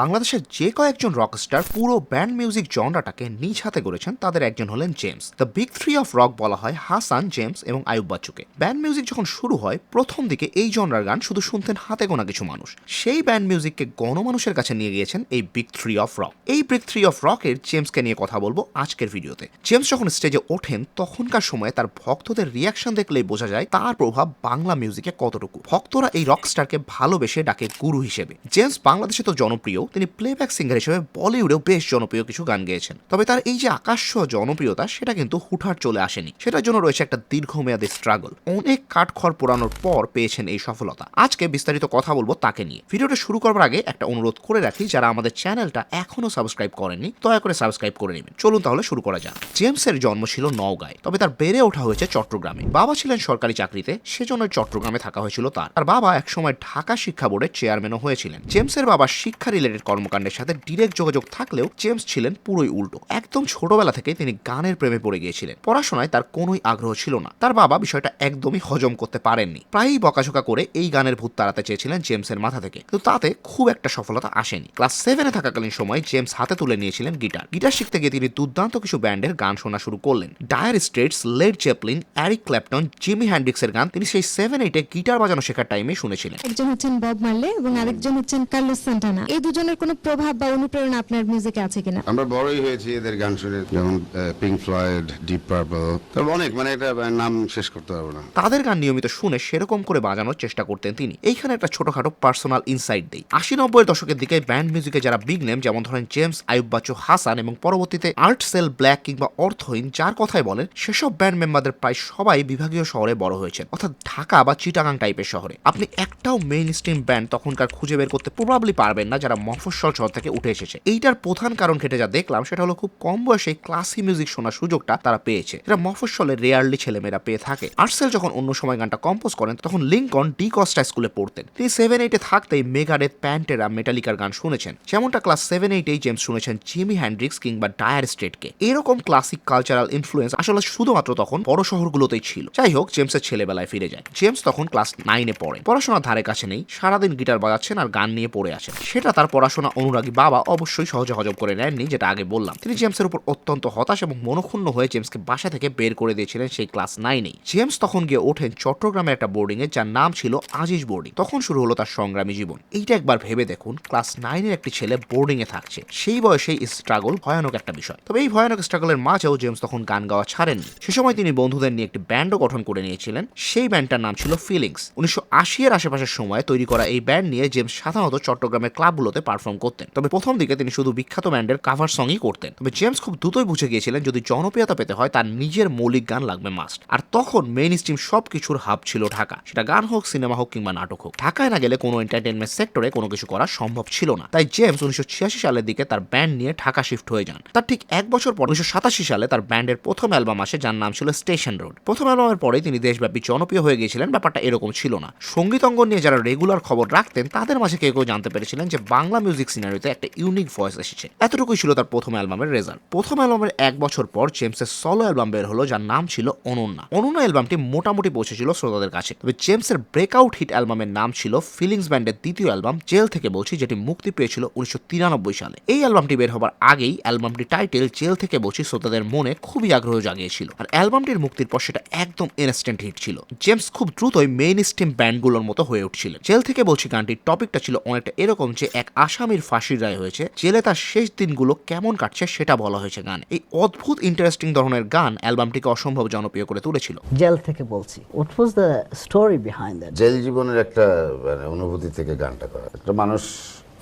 বাংলাদেশের যে কয়েকজন রকস্টার পুরো ব্যান্ড মিউজিক জনরাটাকে নিজ হাতে গড়েছেন, তাদের একজন হলেন James the big three of rock বলা হয় হাসান জেমস এবং আয়ুব বাচ্চুকে। ব্যান্ড মিউজিক যখন শুরু হয়, প্রথম দিকে এই জনরার গান শুধু শুনতেন হাতে গোনা কিছু মানুষ। সেই ব্যান্ড মিউজিককে গণমানুষের কাছে নিয়ে গিয়েছেন এই বিগ থ্রি অফ রক এই বিগ থ্রি অফ রকের জেমসকে নিয়ে কথা বলব আজকের ভিডিওতে। জেমস যখন স্টেজে ওঠেন, তখনকার সময়ে তার ভক্তদের রিয়াকশন দেখলেই বোঝা যায় তার প্রভাব বাংলা মিউজিকে কতটুকু। ভক্তরা এই রকস্টারকে ভালোবেসে ডাকে গুরু হিসেবে। জেমস বাংলাদেশে তো জনপ্রিয় তিনি প্লেব্যাক সিঙ্গার হিসেবে বলিউডেও বেশ জনপ্রিয় কিছু গান গেয়েছেন। তবে তার এই যে আকাশ্য জনপ্রিয়তা, সেটা কিন্তু হুঠার চলে আসেনি। সেটার জন্য রয়েছে একটা দীর্ঘমেয়াদী স্ট্রাগল অনেক কাঠখড় পোড়ানোর পর পেয়েছেন এই সফলতা। আজকে বিস্তারিত কথা বলব তাকে নিয়ে। ভিডিওটা শুরু করবার আগে একটা অনুরোধ করে রাখি, যারা আমাদের চ্যানেলটা এখনও সাবস্ক্রাইব করেননি, দয়া করে সাবস্ক্রাইব করে নেবেন। চলুন তাহলে শুরু করা যাক। জেমসের জন্ম ছিল নওগাঁয়, তবে তার বেড়ে ওঠা হয়েছে চট্টগ্রামে। বাবা ছিলেন সরকারি চাকরিতে, সেজন্য চট্টগ্রামে থাকা হয়েছিল তার। তার বাবা একসময় ঢাকা শিক্ষা বোর্ডের চেয়ারম্যানও হয়েছিলেন। জেমসের বাবা শিক্ষা রিলেটেড কর্মকাণ্ডের সাথে ডিরেক্ট যোগাযোগ থাকলেও জেমস ছিলেন পুরোই উল্টো। একদম ছোটবেলা থেকে তিনি গানের প্রেমে পড়ে গিয়েছিলেন। পড়াশোনায় তার কোনোই আগ্রহ ছিল না। তার বাবা বিষয়টা একদমই হজম করতে পারেননি। প্রায়ই বকাঝোকা করে এই গানের ভূত তাড়াতে চেয়েছিলেন জেমসের মাথা থেকে। কিন্তু তাতে খুব একটা সফলতা আসেনি। ক্লাস সেভেনে থাকাকালীন সময় জেমস হাতে তুলে নিয়েছিলেন গিটার। গিটার শিখতে গিয়ে তিনি দুর্দান্ত কিছু ব্যান্ডের গান শোনা শুরু করলেন। Dire Straits Led Zeppelin Eric Clapton Jimi হ্যান্ড্রিক্সের গান তিনি সেই সেভেন এইটে গিটার বাজানো শেখার টাইমে শুনেছিলেন। একজন হচ্ছেন বব মার্লে এবং আরেকজন হচ্ছেন কার্লোস সান্টানা এই দুজনের কোনো প্রভাব বা অনুপ্রেরণা আপনার মিউজিকে আছে কিনা? আমরা বড়ই হয়েছি এদের গান শুনে যেমন পিঙ্ক ফ্লয়েড ডিপ পার্পল তবে অনেক মানে এটা নাম শেষ করতে পারব না। তাদের গান নিয়মিত শুনে সেরকম করে বাজানোর চেষ্টা করতেন তিনি। এইখানে একটা ছোটখাটো পার্সোনাল ইনসাইট দেই। আশি নব্বইয়ের দশকের দিকে ব্যান্ড মিউজিকে যারা বিগ নেম যেমন ধরেন জেমস আয়ুব বাচ্চু হাসান এবং পরবর্তীতে আর্ট সেল ব্ল্যাক কিংবা অর্থহীন যার কথাই বলেন সেসব ব্যান্ড মেম্বারদের প্রায় সবাই বিভাগীয় শহরে বড় হয়েছেন অর্থাৎ ঢাকা বা চিটাগাং টাইপের শহরে। আপনি একটাও মেইন স্ট্রিম ব্যান্ড তখনকার খুঁজে বের করতে প্রবাবলি পারবেন না যারা মফস্বল শহর থেকে উঠে এসেছে। এইটার প্রধান কারণ ঘেটে যা দেখলাম, সেটা হলো খুব কম বয়সে ক্লাসি মিউজিক শোনার সুযোগটা তারা পেয়েছে। এটা মফস্বলে রেয়ারলি ছেলেমেয়েরা পেয়ে থাকে। আর্টসেল যখন অন্য সময় গানটা কম্পোজ করেন, তখন লিঙ্কন ডি কস্টা স্কুলে পড়তেন। তিনি সেভেন এইটে থাকতেই মেগারেথ প্যান্টেরা মেটালিকার গান শুনেছেন। যেমনটা ক্লাস সেভেন এইটেই জেমস শুনেছেন জিমি হ্যান্ড্রিক্স কিংবা ডায়ার স্ট্রেটকে এরকম ক্লাসিক কালচারাল ইনফ্লুয়েন্স আসলে শুধুমাত্র তখন বড় শহরগুলোতেই ছিল। যাই হোক জেমসের ছেলেবেলায় ফিরে যায়। জেমস তখন ক্লাস নাইনে পড়েন। পড়াশোনার ধারে কাছে নেই। সারাদিন গিটার বাজাচ্ছেন আর গান নিয়ে পড়ে আছেন। সেটা তার পড়াশোনা অনুরাগী বাবা অবশ্যই সহজে হজম করে নেননি, যেটা আগে বললাম। তিনি জেমসের উপর অত্যন্ত হতাশ এবং মনক্ষুণ্ণ হয়ে জেমসকে বাসা থেকে বের করে দিয়েছিলেন সেই ক্লাস নাইনেই। জেমস তখন গিয়ে ওঠেন চট্টগ্রামের একটা বোর্ডিং এ যার নাম ছিল আজিজ বোর্ডিং। তখন শুরু হলো তার সংগ্রামী জীবন। এইটা একবার ভেবে দেখুন, ক্লাস নাইনের একটি ছেলে বোর্ডিং এ থাকছে। সেই বয়সেই স্ট্রাগল ভয়ানক একটা বিষয়। তবে এই ভয়ানক স্ট্রাগলের মাঝেও জেমস তখন গান গাওয়া ছাড়েননি। সে সময় তিনি বন্ধুদের নিয়ে একটি ব্যান্ডও গঠন করে নিয়েছিলেন। সেই ব্যান্ডটার নাম ছিল ফিলিংস। উনিশশো আশি এর আশেপাশের সময় তৈরি করা এই ব্যান্ড নিয়ে জেমস সাধারণত চট্টগ্রামের ক্লাবগুলোতে পারফর্ম করতেন। তবে প্রথম দিকে তিনি শুধু বিখ্যাত ব্যান্ডের কাভার সঙ্গই করতেন। তবে জেমস খুব দ্রুতই বুঝে গিয়েছিলেন যদি জনপ্রিয়তা পেতে হয়, তার নিজের মৌলিক গান লাগবে মাস্ট আর তখন মেইন স্ট্রিম সব কিছুর হাব ছিল ঢাকা। সেটা গান হোক সিনেমা হোক কিংবা নাটক হোক। ঢাকায় না গেলে কোনো এন্টারটেনমেন্ট সেক্টরে কোনো কিছু করা সম্ভব ছিল না। তাই জেমস উনিশশো ছিয়াশি সালের দিকে তার ব্যান্ড নিয়ে ঢাকা শিফট হয়ে যান। তার ঠিক এক বছর পর উনিশশো সাতাশি সালে তার ব্যান্ডের প্রথম অ্যালবাম আসে, যার নাম ছিল স্টেশন রোড প্রথম অ্যালবামের পরেই তিনি দেশব্যাপী জনপ্রিয় হয়ে গিয়েছিলেন। ব্যাপারটা এরকম ছিল না। সংগীত অঙ্গন নিয়ে যারা রেগুলার খবর রাখতেন, তাদের মাঝে কেউ কেউ জানতে পেরেছিলেন যে বাংলা মিউজিক সিনারিতে একটা ইউনিক ভয়েস এসেছে। এতটুকুই ছিল তার প্রথম অ্যালবামের রেজাল্ট প্রথম অ্যালবামের এক বছর পর জেমসের সলো অ্যালবাম বের হলো, যার নাম ছিল অনন্যা। অনন্যা অ্যালবামটি মোটামুটি পৌঁছেছিল শ্রোতাদের কাছে। তবে জেমসের ব্রেকআউট হিট অ্যালবামের নাম ছিল ফিলিংস ব্যান্ডের দ্বিতীয় অ্যালবাম জেল থেকে বলছি, যেটি মুক্তি পেয়েছিল উনিশশো তিরানব্বই সালে। এই অ্যালবামটি বের হবার আগেই অ্যালবামটি টাইটেল জেল থেকে বলছি শ্রোতাদের মনে খুবই আগ্রহ জাগিয়েছিল। আর অ্যালবামটির মুক্তির পর সেটা একদম ইনস্ট্যান্ট হিট ছিল। জেমস খুব দ্রুতই মেইন স্ট্রিম ব্যান্ডগুলোর মতো হয়ে উঠছিলেন। জেল থেকে বলছি গানটির টপিকটা ছিল অনেকটা এরকম যে, এক আসামির ফাঁসির রায় হয়েছে। জেলে তার শেষ দিনগুলো কেমন কাটছে সেটা বলা হয়েছে গান। এই অদ্ভুত ইন্টারেস্টিং ধরনের গান অ্যালবামটিকে অসম্ভব জনপ্রিয় করে তুলেছিল। জেল থেকে বলছি what was the story behind that jail জীবনের একটা মানে অনুভূতি থেকে গানটা করা। একটা মানুষ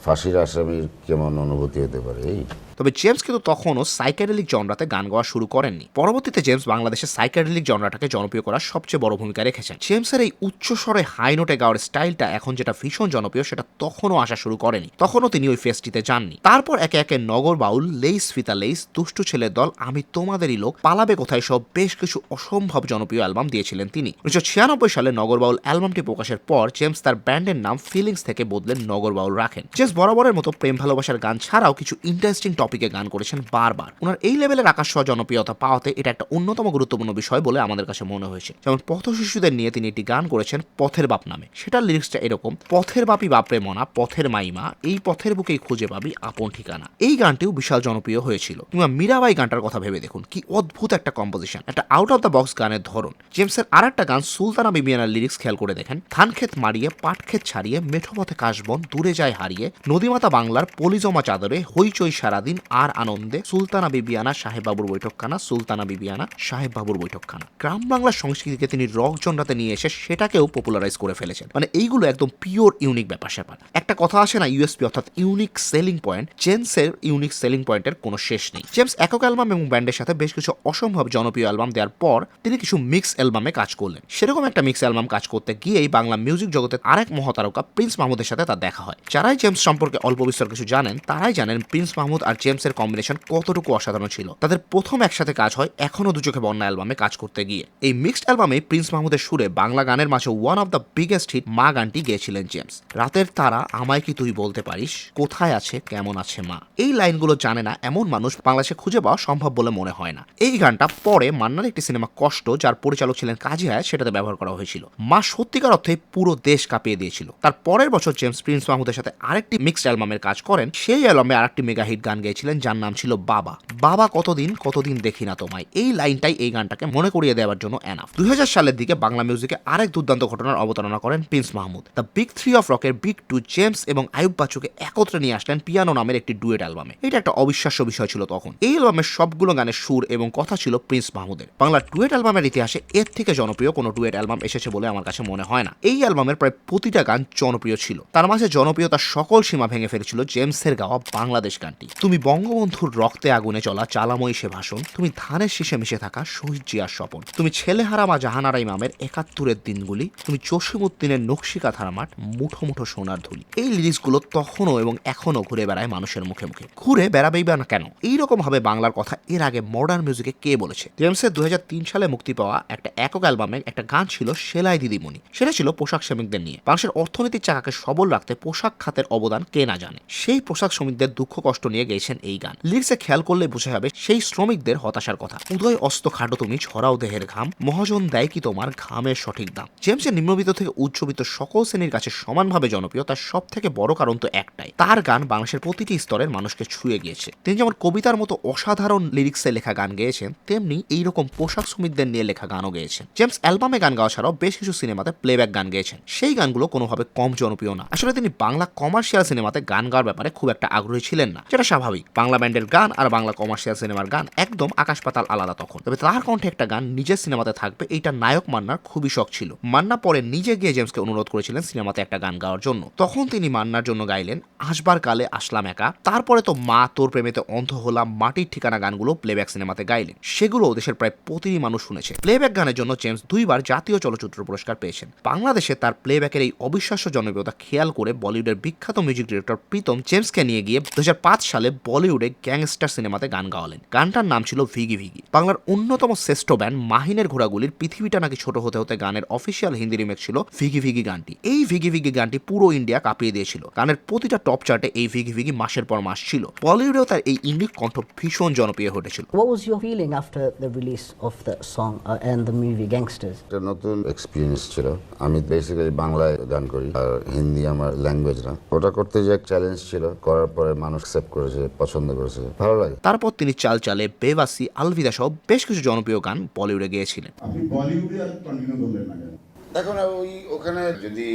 ফাঁসির আসামির কেমন অনুভূতি হতে পারে এই? তবে জেমস কিন্তু তখনও সাইকাডেলিক জনরাতে গান গাওয়া শুরু করেননি। পরবর্তীতে জেমস বাংলাদেশে সাইকেডেলিক জনরাটাকে জনপ্রিয় করার সবচেয়ে বড় ভূমিকা রেখেছেন। জেমসের এই উচ্চ স্বরে হাই নোটে গাওয়ার স্টাইলটা এখন যেটা ভীষণ জনপ্রিয়, সেটা তখনও আসা শুরু করেনি। তখনও তিনি ওই ফেস্টিতে যাননি। তারপর একে একে নগর বাউল, লেইস ফিতা লেইস, দুষ্টু ছেলের দল, আমি তোমাদেরই লোক, পালাবে কোথায় সব বেশ কিছু অসম্ভব জনপ্রিয় অ্যালবাম দিয়েছিলেন তিনি। উনিশশো ছিয়ানব্বই সালে নগর বাউল অ্যালবামটি প্রকাশের পর জেমস তার ব্যান্ডের নাম ফিলিংস থেকে বদলে নগর বাউল রাখেন। জেমস বরাবরের মতো প্রেম ভালোবাসার গান ছাড়াও কিছু ইন্টারেস্টিং টপিকে গান করেছেন বারবার। ওনার এই লেভেলের আকাশ জনপ্রিয়তা পাওয়াতে এটা একটা অন্যতম গুরুত্বপূর্ণ বিষয় বলে আমাদের কাছে মনে হয়েছে। যেমন পথ শিশুদের নিয়ে তিনি একটি গান করেছেন পথের বাপ নামে। সেটার লিরিক্সটা এরকম, পথের বাপি বাপরে মনা, পথের মাইমা, এই পথের বুকেই খুঁজে পাবি আপন ঠিকানা। এই গানটিও বিশাল জনপ্রিয় হয়েছিল। কিংবা মীরাবাই গানটার কথা ভেবে দেখুন, কি অদ্ভুত একটা কম্পোজিশন একটা আউট অফ দ্য বক্স গানের ধরন। জেমসের আর একটা গান সুলতানা বিবিয়ানার লিরিক্স খেয়াল করে দেখেন ধান ক্ষেত মারিয়ে, পাট ক্ষেত ছাড়িয়ে, মেঠো পথে কাশবন, দূরে যায় হারিয়ে, নদীমাতা বাংলার পলিজমা চাদরে, হইচই সারাদিন আর আনন্দে সুলতানা বিবিয়ানা সাহেব বাবুর বৈঠকখানা, সুলতানা বিবিয়ানা সাহেব বাবুর বৈঠকখানা। গ্রাম বাংলার সংস্কৃতিকে তিনি রক জনরাতে নিয়ে এসে সেটাকেও পপুলারাইজ করে ফেলেছেন। মানে এইগুলো একদম পিওর ইউনিক ব্যাপার স্যাপার। একটা কথা আসে না ইউএসপি অর্থাৎ ইউনিক সেলিং পয়েন্ট জেমসের ইউনিক সেলিং পয়েন্টের কোনো শেষ নেই। জেমস একক অ্যালবাম এবং ব্যান্ডের সাথে বেশ কিছু অসম্ভব জনপ্রিয় অ্যালবাম দেওয়ার পর তিনি কিছু মিক্স অ্যালবামে কাজ করলেন। সেরকম একটা মিক্স অ্যালবাম কাজ করতে গিয়েই বাংলা মিউজিক জগতের আরেক মহাতারকা প্রিন্স মাহমুদের সাথে তার দেখা হয়। যারাই জেমস সম্পর্কে অল্প বিস্তর কিছু জানেন, তারাই জানেন প্রিন্স মাহমুদ আর জেমসের কম্বিনেশন কতটুকু অসাধারণ ছিল। তাদের প্রথম একসাথে কাজ হয় এখনও দু চোখে বন্যা অ্যালবামে কাজ করতে গিয়ে। এই মিক্সড অ্যালবামে প্রিন্স মাহমুদের সুরে বাংলা গানের মাঝে one of the biggest hit মা গানটি গেয়েছিলেন জেমস। রাতের তারা, আমায় কি তুই বলতে পারিস? কোথায় আছে, কেমন আছে মা? এই লাইনগুলো জানে না এমন মানুষ বাংলাদেশে খুঁজে পাওয়া সম্ভব বলে মনে হয় না। এই গানটা পরে মান্নার একটি সিনেমা কষ্ট, যার পরিচালক ছিলেন কাজী হায়াত, সেটাতে ব্যবহার করা হয়েছিল। মা সত্যিকার অর্থে পুরো দেশ কাঁপিয়ে দিয়েছিল। তার পরের বছর জেমস প্রিন্স মাহমুদের সাথে আরেকটি মিক্সড অ্যালবামের কাজ করেন। সেই অ্যালবামে আরেকটি মেগা হিট গান গেয়েছিলেন যার নাম ছিল বাবা। বাবা কতদিন কতদিন দেখি না তোমায়। এই লাইনটাই এই গানটাকে মনে করিয়ে দেওয়ার জন্য এনাফ দুই সালের দিকে বাংলা মিউজিকে আরেক দুর্দান্ত ঘটনার অবতারণা করেন prince Mahmud. The big three of রকের big two James এবং আয়ুব বাচ্চুকে একত্রে নিয়ে আসলেন পিয়ানো নামের একটি ডুয়েট অ্যালবামে এটা একটা অবিশ্বাস্য বিষয় ছিল তখন। এই অ্যালবামের সবগুলো গানের সুর এবং কথা ছিল প্রিন্স মাহমুদের। বাংলা ডুয়েট অ্যালবামের ইতিহাসে এর থেকে জনপ্রিয় কোনো ডুয়েট অ্যালবাম এসেছে বলে আমার কাছে মনে হয় না। এই অ্যালবামের প্রায় প্রতিটা গান জনপ্রিয় ছিল। তার মাঝে জনপ্রিয়তার সকল সীমা ভেঙে ফেলেছিল জেমসের গাওয়া বাংলাদেশ গানটি। তুমি বঙ্গবন্ধুর রক্তে আগুনে চলা চালাময়ী সে ভাষণ, তুমি ধানের শীষে মিশে থাকা শহীদ জিয়ার স্বপন, তুমি ছেলেহারা মা জাহানারা ইমামের একাত্তরের দিনগুলি, তুমি জসিমুদ্দিনের নকশিকা থারামাট মুঠো মুঠো সোনার ধুলি। এই লিরিক্সগুলো তখনও এবং এখনও ঘুরে বেড়ায় মানুষের মুখে মুখে। ঘুরে বেড়াবেই বা না কেন? এইরকম ভাবে বাংলার কথা এর আগে মডার্ন মিউজিকে কে বলেছে? জেমসের দু সালে মুক্তি পাওয়া একটা একক অ্যালবামে একটা গান ছিল সেলাই দিদিমণি। সেটা ছিল পোশাক শ্রমিকদের নিয়ে। মানুষের অর্থনৈতিক চাকাকে সবল রাখতে পোশাক খাতের অবদান কে না জানে? সেই পোশাক শ্রমিকদের দুঃখ কষ্ট নিয়ে গেয়েছেন এই গান। লিরিক্সে খেয়াল করলে বোঝা যাবে সেই শ্রমিকদের হতাশার কথা। উদয় অস্ত খাটো তুমি, ছড়াও দেহের ঘাম, মহাজন দেয় কি তোমার ঘামের সঠিক দাম। জেমসের নিম্নবিত্ত থেকে উচ্চবিত্ত সকল শ্রেণির কাছে সমানভাবে জনপ্রিয়, তার সব থেকে বড় কারণ তো একটাই। তার গান বাংলাদেশের প্রতিটি স্তরের মানুষকে ছুঁয়ে গিয়েছে। তিনি যেমন কবিতার মতো অসাধারণ লিরিক্সে লেখা গান গেয়েছেন, তেমনি এইরকম পোশাক শ্রমিকদের নিয়ে লেখা গানও গেয়েছেন। জেমস অ্যালবামে গান গাওয়া ছাড়াও বেশ কিছু সিনেমাতে প্লেব্যাক গান গেয়েছেন। সেই গানগুলো কোনোভাবে কম জনপ্রিয় না। আসলে তিনি বাংলা কমার্শিয়াল সিনেমাতে গান গাওয়ার ব্যাপারে খুব একটা আগ্রহী ছিলেন না, যেটা স্বাভাবিক। বাংলা ব্যান্ডের গান আর বাংলা কমার্শিয়াল সিনেমার গান একদম আকাশ পাতাল আলাদা তখন। তবে তার কণ্ঠে একটা গান নিজের সিনেমাতে থাকবে, এইটা নায়ক মান্নার খুবই শখ ছিল। মান্না পরে নিজে গিয়ে জেমসকে অনুরোধ করেছিলেন সিনেমাতে একটা গান গাওয়ার জন্য। তখন তিনি মান্নার জন্য গাইলেন, আসবার কালে আসলাম একা। তারপরে তো মা তোর প্রেমেতে অন্ধ হলাম, মাটির ঠিকানা গানগুলো প্লেব্যাক সিনেমাতে গাইলেন। সেগুলো দেশের প্রায় প্রতিটি মানুষ শুনেছে। প্লেব্যাক গানের জন্য জেমস দুইবার জাতীয় চলচ্চিত্র পুরস্কার পেয়েছেন। বাংলাদেশে তার প্লেব্যাকের এই অবিশ্বাস্য জনপ্রিয়তা খেয়াল করে বলিউডের বিখ্যাত মিউজিক ডিরেক্টর প্রীতম জেমসকে নিয়ে গিয়ে দুই হাজার পাঁচ সালে বলিউডে গ্যাংস্টার সিনেমাতে গান গাওয়ালেন। গানটার নাম ছিল ভিগি ভিগি। বাংলার অন্যতম শ্রেষ্ঠ ব্যান্ড মাহিনের ঘোড়াগুলির পৃথিবীটা নাকি ছোট হতে হতে গানের অফিসিয়াল হিন্দি রিমেক ছিল ভিগি ভিগি গানটি। এই ভিগি ভিগি গানটি পুরো ইন্ডিয়া কাঁপিয়ে দিয়েছিল। গানের প্রতিটা টপ চার্টে এই ভিগি ভিগি মাসের পর মাস ছিল। বলিউডেও তার এই ইন্ডিক কণ্ঠ ভীষণ জনপ্রিয় হয়ে উঠেছিল What was your feeling after the release of the song uh, and the movie Gangsters? একটা নতুন এক্সপিরিয়েন্স ছিল। আমি বেসিক্যালি বাংলায় গান করি আর হিন্দি আমার ল্যাঙ্গুয়েজ না। ওটা করতে যে এক চ্যালেঞ্জ ছিল। করার পরে মানুষ অ্যাকসেপ্ট করেছে পছন্দ করেছে। ভালো লাগে। তারপর তিনি চাল চালে বেবাসি আলভিদা সহ বেশ কিছু জনপ্রিয় গান বলিউডে গিয়েছিলেন। আপনি বলিউডে আর কন্টিনিউ করলেন না কেন? এখন ওই ওখানে যদি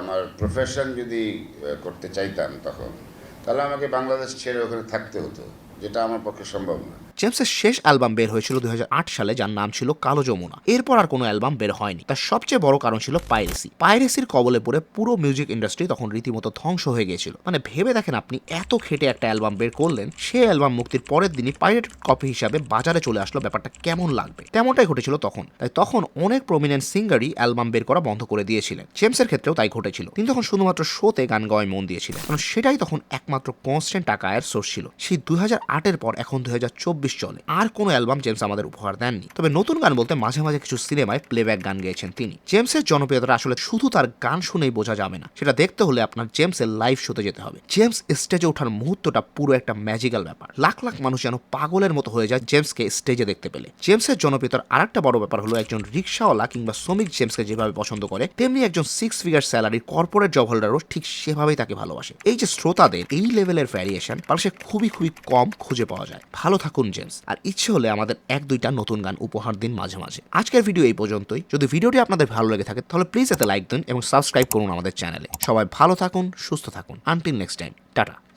আমার প্রফেশন যদি করতে চাইতাম তখন তাহলে আমাকে বাংলাদেশ ছেড়ে ওখানে থাকতে হতো যেটা আমার পক্ষে সম্ভব না। জেমসের শেষ অ্যালবাম বের হয়েছিল দুই হাজার আট সালে, যার নাম ছিল কালো যমুনা। এরপর আর কোনো অ্যালবাম বের হয়নি। তার সবচেয়ে বড় কারণ ছিল পাইরেসি। পাইরেসির কবলে পড়ে পুরো মিউজিক ইন্ডাস্ট্রি তখন রীতিমতো ধ্বংস হয়ে গিয়েছিল। মানে ভেবে দেখেন আপনি, এত খেটে একটা অ্যালবাম বের করলেন সেই অ্যালবাম মুক্তির পরের দিনই পাইরেট কপি হিসাবে বাজারে চলে আসলো, ব্যাপারটা কেমন লাগবে? তেমনটাই ঘটেছিল তখন। তাই তখন অনেক প্রমিনেন্ট সিঙ্গারই অ্যালবাম বের করা বন্ধ করে দিয়েছিলেন। জেমসের ক্ষেত্রেও তাই ঘটেছিল। তিনি তখন শুধুমাত্র শোতে গান গাওয়ায় মন দিয়েছিলেন। কারণ সেটাই তখন একমাত্র কনস্ট্যান্ট টাকা আয়ের সোর্স ছিল। সেই দুই হাজার আটের পর, এখন দুই হাজার চব্বিশ চব্বিশ চলে আর কোনো অ্যালবাম জেমস আমাদের উপহার দেননি। তবে নতুন গান বলতে মাঝে মাঝে কিছু সিনেমায় প্লেব্যাক গান গেয়েছেন তিনি। জেমসের জনপ্রিয়তা আসলে শুধু তার গান শুনেই বোঝা যাবে না। সেটা দেখতে হলে আপনার জেমসের লাইভ শোতে যেতে হবে। জেমস স্টেজে ওঠার মুহূর্তটা পুরো একটা ম্যাজিক্যাল ব্যাপার। লাখ লাখ মানুষ যেন পাগলের মতো হয়ে যায় জেমসকে স্টেজে দেখতে পেলে। জেমসের জনপ্রিয়তার আরেকটা বড় ব্যাপার হলো একজন রিক্সাওয়ালা কিংবা শ্রমিক জেমসকে যেভাবে পছন্দ করে, তেমনি একজন six figure salary corporate job হোল্ডারও ঠিক সেভাবেই তাকে ভালোবাসে। এই যে শ্রোতাদের, এই লেভেলের ভ্যারিয়েশন মানুষের খুবই খুবই কম খুঁজে পাওয়া যায়। ভালো থাকুন জেমস আর ইচ্ছে হলে আমাদের এক দুইটা নতুন গান উপহার দিন মাঝে মাঝে। আজকের ভিডিও এই পর্যন্তই। যদি ভিডিওটি আপনাদের ভালো লেগে থাকে, তাহলে প্লিজ এতে লাইক দিন এবং সাবস্ক্রাইব করুন আমাদের চ্যানেলে সবাই ভালো থাকুন, সুস্থ থাকুন। Until next time tata.